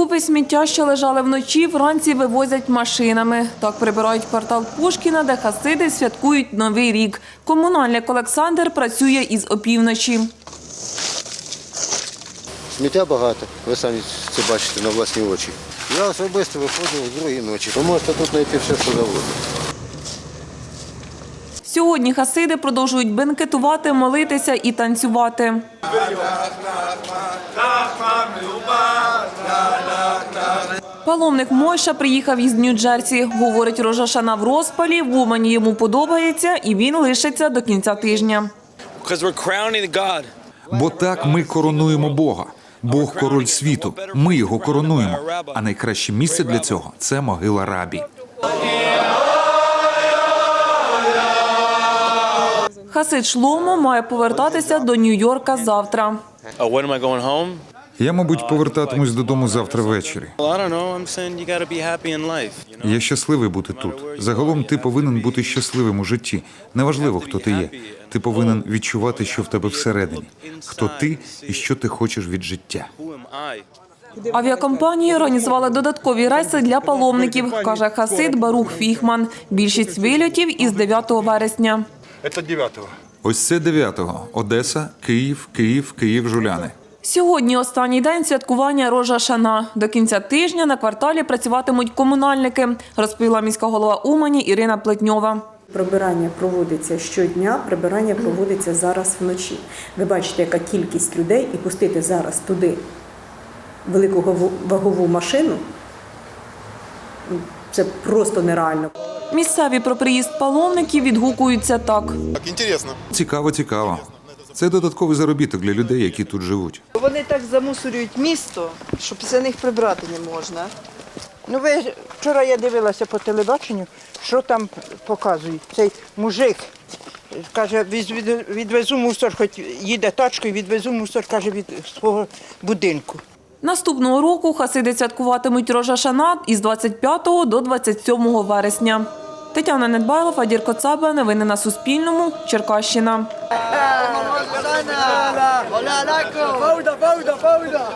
Купи сміття, що лежали вночі, вранці вивозять машинами. Так прибирають квартал Пушкіна, де хасиди святкують Новий рік. Комунальник Олександр працює із опівночі. Сміття багато, ви самі це бачите на власні очі. Я особисто виходжу о другій ночі. Ви можете тут знайти все, що завгодно. Сьогодні хасиди продовжують бенкетувати, молитися і танцювати. Паломник Мойша приїхав із Нью-Джерсі. Говорить, Рожашана в розпалі, в Умані йому подобається і він лишиться до кінця тижня. Бо так ми коронуємо Бога. Бог король світу. Ми його коронуємо. А найкраще місце для цього це могила рабі. Хасид Шломо має повертатися до Нью-Йорка завтра. Я, мабуть, повертатимусь додому завтра ввечері. Я щасливий бути тут. Загалом ти повинен бути щасливим у житті. Неважливо, хто ти є. Ти повинен відчувати, що в тебе всередині. Хто ти і що ти хочеш від життя. Авіакомпанії організували додаткові рейси для паломників, каже Хасид Барух Фіхман. Більшість вильотів із 9 вересня. Девятого. Ось це 9-го. Одеса, Київ, Київ, Київ, Жуляни. Сьогодні останній день святкування Рожа Шана. До кінця тижня на кварталі працюватимуть комунальники, розповіла міська голова Умані Ірина Плетньова. Прибирання проводиться щодня, прибирання проводиться зараз вночі. Ви бачите, яка кількість людей, і пустити зараз туди велику вагову машину ну, це просто нереально. Місцеві про приїзд паломників відгукуються так. Так, интересно. Цікаво, цікаво. Це додатковий заробіток для людей, які тут живуть. Вони так замусорюють місто, що після них прибрати не можна. Ну ви вчора я дивилася по телебаченню, що там показують. Цей мужик каже, відвезу мусор, хоч їде тачкою, відвезу мусор, каже, від свого будинку. Наступного року хасиди святкуватимуть Рожа Шана із 25 до 27 вересня. Тетяна Недбайло, Фадір Коцаба. Новини на Суспільному. Черкащина. Olana! Olalaco! Fauda, fauda, fauda!